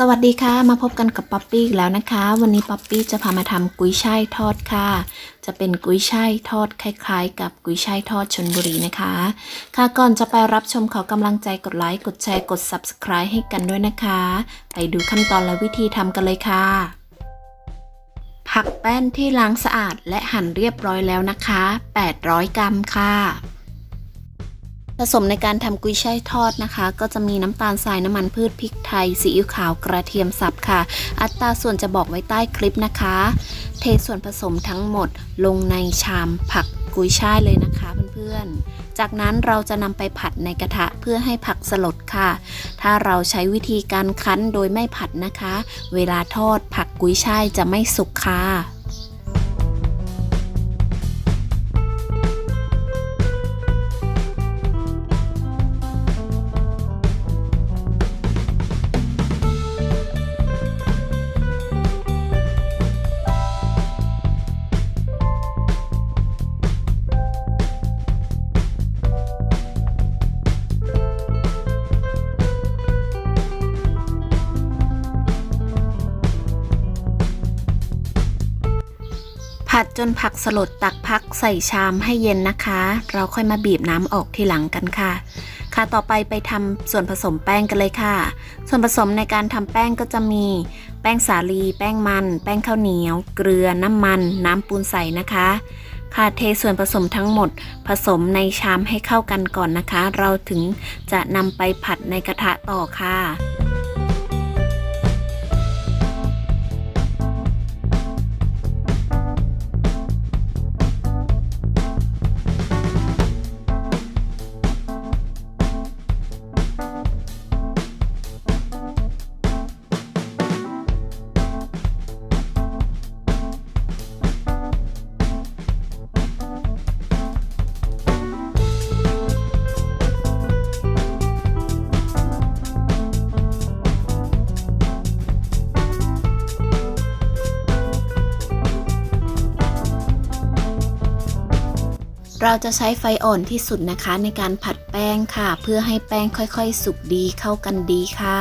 สวัสดีค่ะ มาพบกันกับป๊อปปี้อีกแล้วนะคะ วันนี้ป๊อปปี้จะพามาทำกุ้ยช่ายทอดค่ะ จะเป็นกุ้ยช่ายทอดคล้าย ๆ กับกุ้ยช่ายทอดชนบุรีนะคะ ค่ะก่อนจะไปรับชมขอกำลังใจกดไลค์กดแชร์กด subscribe ให้กันด้วยนะคะ ไปดูขั้นตอนและวิธีทำกันเลยค่ะ ผักแป้นที่ล้างสะอาดและหั่นเรียบร้อยแล้วนะคะ 800 กรัมค่ะ ผสมในการทำกุ้ยช่ายทอดนะคะ ก็จะมีน้ำตาลทรายน้ำมันพืชพริกไทยซีอิ๊วขาวกระเทียมสับค่ะ อัตราส่วนจะบอกไว้ใต้คลิปนะคะ เทส่วนผสมทั้งหมดลงในชามผักกุ้ยช่ายเลยนะคะเพื่อนๆ จากนั้นเราจะนำไปผัดในกระทะเพื่อให้ผักสลดค่ะ ถ้าเราใช้วิธีการคั้นโดยไม่ผัดนะคะ เวลาทอดผักกุ้ยช่ายจะไม่สุกค่ะ ผัดจนผักสลดตักพักใส่ชามให้เย็นนะคะ เราค่อยมาบีบน้ำออกทีหลังกันค่ะ ค่ะต่อไปไปทำส่วนผสมแป้งกันเลยค่ะ ส่วนผสมในการทำแป้งก็จะมี แป้งสาลี แป้งมัน แป้งข้าวเหนียว เกลือ น้ำมัน น้ำปูนใส่นะคะ ค่ะเทส่วนผสมทั้งหมด ผสมในชามให้เข้ากันก่อนนะคะ เราถึงจะนำไปผัดในกระทะต่อค่ะ เราจะใช้ไฟอ่อนที่สุดนะคะในการผัดแป้งค่ะ เพื่อให้แป้งค่อยๆ สุกดีเข้ากันดีค่ะ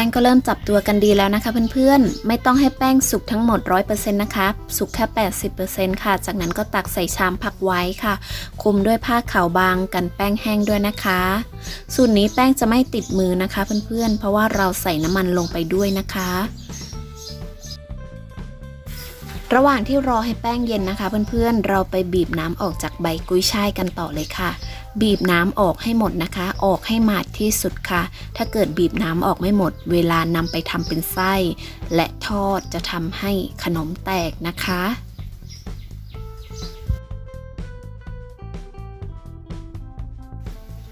ป้งก็เริ่มจับตัวกันดีแล้วนะคะเพื่อนๆ ไม่ต้องให้แป้งสุกทั้งหมด 100%นะคะสุกแค่ 80%ค่ะ จากนั้นก็ตักใส่ชามพักไว้ค่ะคลุมด้วยผ้าขาวบางกันแป้งแห้งด้วยนะคะ สูตรนี้แป้งจะไม่ติดมือนะคะเพื่อนๆ เพราะว่าเราใส่น้ำมันลงไปด้วยนะคะระหว่างที่รอให้แป้งเย็นนะคะ เพื่อนๆ เราไปบีบน้ำออกจากใบกุ้ยช่ายกันต่อเลยค่ะ บีบน้ำออกให้หมดนะคะ ออกให้หมาดที่สุดค่ะ ถ้าเกิดบีบน้ำออกไม่หมด เวลานำไปทำเป็นไส้ และทอดจะทำให้ขนมแตกนะคะ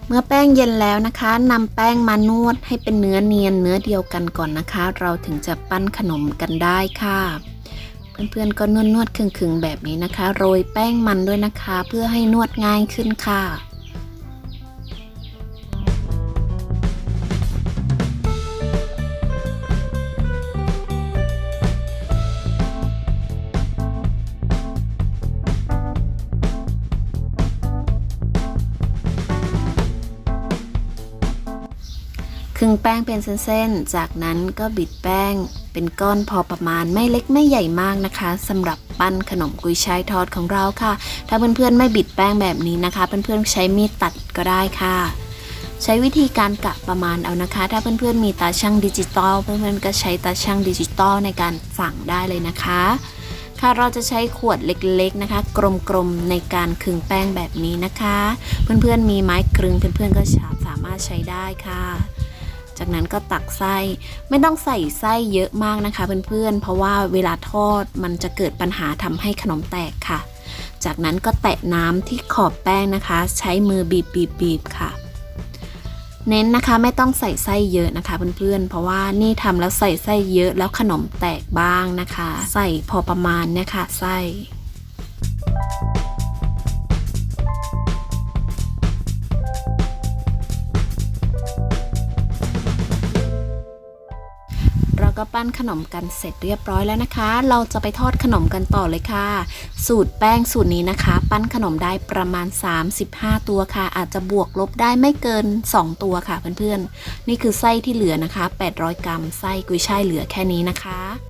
เมื่อแป้งเย็นแล้วนะคะนำแป้งมานวดให้เป็นเนื้อเนียนเนื้อเดียวกันก่อนนะคะ เราถึงจะปั้นขนมกันได้ค่ะ เพื่อนๆก็นวดนวดๆขึงๆแบบนี้นะคะ โรยแป้งมันด้วยนะคะ เพื่อให้นวดง่ายขึ้นค่ะ ครึ่งแป้งเป็นเส้นๆ จากนั้นก็บิดแป้ง เป็นก้อนพอประมาณไม่เล็กไม่ใหญ่มากนะคะสำหรับปั้นขนมกุยช่ายทอดของเราค่ะ ถ้าเพื่อนๆไม่บิดแป้งแบบนี้นะคะ เพื่อนๆใช้มีดตัดก็ได้ค่ะ ใช้วิธีการกะประมาณเอานะคะ ถ้าเพื่อนๆมีตาช่างดิจิตอลเพื่อนๆก็ใช้ตาช่างดิจิตอลในการสั่งได้เลยนะคะ ค่ะเราจะใช้ขวดเล็กๆนะคะ กลมๆในการขึงแป้งแบบนี้นะคะ เพื่อนๆมีไม้กรึงเพื่อนๆก็สามารถใช้ได้ค่ะ จากนั้นก็ตักไส้ ไม่ต้องใส่ไส้เยอะมากนะคะเพื่อนๆ เพราะว่าเวลาทอดมันจะเกิดปัญหาทำให้ขนมแตกค่ะ จากนั้นก็แตะน้ำที่ขอบแป้งนะคะ ใช้มือบีบบีบบีบค่ะ เน้นนะคะไม่ต้องใส่ไส้เยอะนะคะเพื่อนๆ เพราะว่านี่ทำแล้วใส่ไส้เยอะแล้วขนมแตกบ้างนะคะ ใส่พอประมาณนี่ยค่ะไส้ ก็ปั้นขนมกันเสร็จเรียบร้อยแล้วนะคะ เราจะไปทอดขนมกันต่อเลยค่ะ สูตรแป้งสูตรนี้นะคะ ปั้นขนมได้ประมาณ 35 ตัวค่ะ อาจจะบวกลบได้ไม่เกิน 2 ตัวค่ะเพื่อนๆ นี่คือไส้ที่เหลือนะคะ 800 กรัมไส้กุยช่ายเหลือแค่นี้นะคะ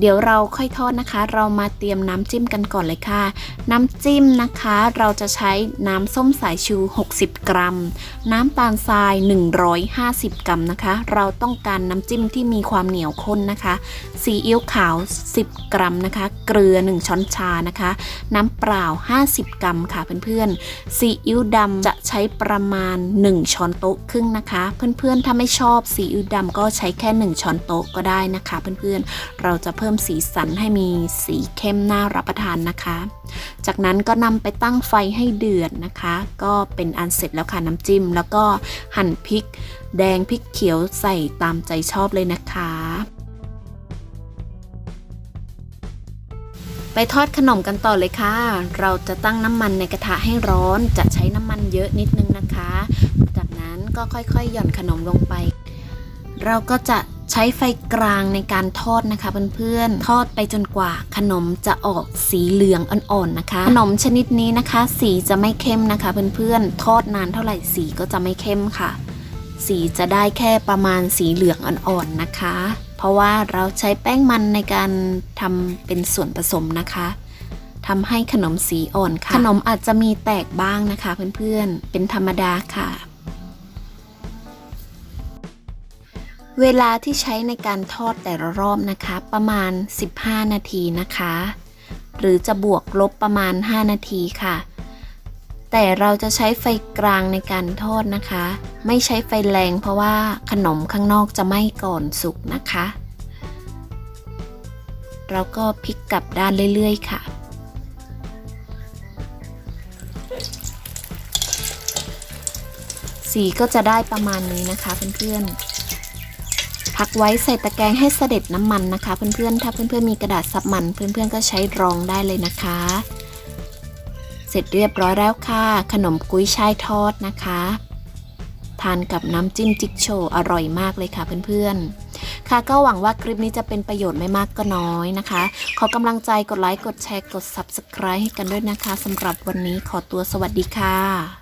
เดี๋ยวเราค่อยทอดนะคะ เรามาเตรียมน้ำจิ้มกันก่อนเลยค่ะ น้ำจิ้มนะคะ เราจะใช้น้ำส้มสายชู 60 กรัม น้ำตาลทราย 150 กรัมนะคะ เราต้องการน้ำจิ้มที่มีความเหนียวข้นนะคะซีอิ๊วขาว 10 กรัมนะคะ เกลือ 1 ช้อนชานะคะ น้ำเปล่า 50 กรัมค่ะเพื่อนๆซีอิ๊วดำจะใช้ประมาณ 1 ช้อนโต๊ะครึ่งนะคะ เพื่อนๆถ้าไม่ชอบซีอิ๊วดำก็ใช้แค่ 1 ช้อนโต๊ะก็ได้นะคะ เพื่อนๆเราจะเพิ่มิ่มสีสันให้มีสีเข้มน่ารับประทานนะคะ จากนั้นก็นำไปตั้งไฟให้เดือดนะคะ ก็เป็นอันเสร็จแล้วค่ะน้ำจิ้ม แล้วก็หั่นพริก แดงพริกเขียวใส่ตามใจชอบเลยนะคะ ไปทอดขนมกันต่อเลยค่ะ เราจะตั้งน้ำมันในกระทะให้ร้อน จะใช้น้ำมันเยอะนิดนึงนะคะ จากนั้นก็ค่อยๆ หย่อนขนมลงไปเราก็จะ ใช้ไฟกลางในการทอดนะคะเพื่อนๆ ทอดไปจนกว่าขนมจะออกสีเหลืองอ่อนๆนะคะ ขนมชนิดนี้นะคะ สีจะไม่เข้มนะคะเพื่อนๆ ทอดนานเท่าไหร่สีก็จะไม่เข้มค่ะ สีจะได้แค่ประมาณสีเหลืองอ่อนๆนะคะ เพราะว่าเราใช้แป้งมันในการทำเป็นส่วนผสมนะคะทำให้ขนมสีอ่อนค่ะ ขนมอาจจะมีแตกบ้างนะคะเพื่อนๆ เป็นธรรมดาค่ะ เวลาที่ใช้ในการทอดแต่ละรอบนะคะ ประมาณ 15 นาทีนะคะ หรือจะบวกลบประมาณ 5 นาทีค่ะ แต่เราจะใช้ไฟกลางในการทอดนะคะ ไม่ใช้ไฟแรงเพราะว่าขนมข้างนอกจะไหม้ก่อนสุกนะคะ เราก็พลิกกลับด้านเรื่อยๆค่ะสีก็จะได้ประมาณนี้นะคะเพื่อนๆ พักไว้ใส่ตะแกรงให้เสด็จน้ำมันนะคะ เพื่อนๆ ถ้าเพื่อนๆมีกระดาษซับมัน เพื่อนๆก็ใช้รองได้เลยนะคะ เสร็จเรียบร้อยแล้วค่ะ ขนมกุ้ยช่ายทอดนะคะทานกับน้ำจิ้มจิ๊กโชอร่อยมากเลยค่ะเพื่อนๆ ค่ะก็หวังว่าคลิปนี้จะเป็นประโยชน์ไม่มากก็น้อยนะคะ ขอกำลังใจกดไลค์ กดแชร์ กด Subscribe ให้กันด้วยนะคะสำหรับวันนี้ขอตัวสวัสดีค่ะ